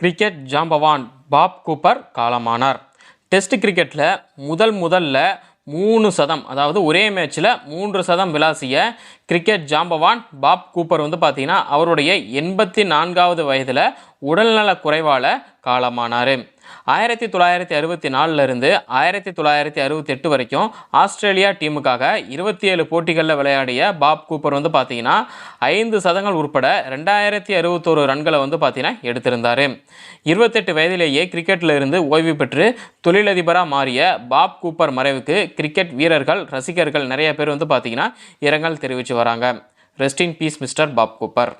Cricket ஜாம்பவான் Bob Cooper காலமானார். Test கிரிக்கெட்டில் முதல் முதல்ல மூணு சதம் அதாவது ஒரே மேட்ச்சில் மூன்று சதம் விளாசிய கிரிக்கெட் ஜாம்பவான் பாப் கூப்பர் வந்து பார்த்திங்கன்னா அவருடைய எண்பத்தி நான்காவது வயதில் உடல்நலக் குறைவால் காலமானார். ஆயிரத்தி தொள்ளாயிரத்தி அறுபத்தி நாலுலேருந்து ஆயிரத்தி தொள்ளாயிரத்தி அறுபத்தி எட்டு வரைக்கும் ஆஸ்திரேலியா டீமுக்காக இருபத்தி ஏழு போட்டிகளில் விளையாடிய பாப் கூப்பர் வந்து பார்த்தீங்கன்னா ஐந்து சதங்கள் உட்பட ரெண்டாயிரத்தி அறுபத்தோரு ரன்களை வந்து பார்த்தீங்கன்னா எடுத்திருந்தார். இருபத்தெட்டு வயதிலேயே கிரிக்கெட்டில் இருந்து ஓய்வு பெற்று தொழிலதிபராக மாறிய பாப் கூப்பர் மறைவுக்கு கிரிக்கெட் வீரர்கள் ரசிகர்கள் நிறைய பேர் வந்து பார்த்தீங்கன்னா இரங்கல் தெரிவித்து வராங்க. Rest in peace mister Bob Cooper.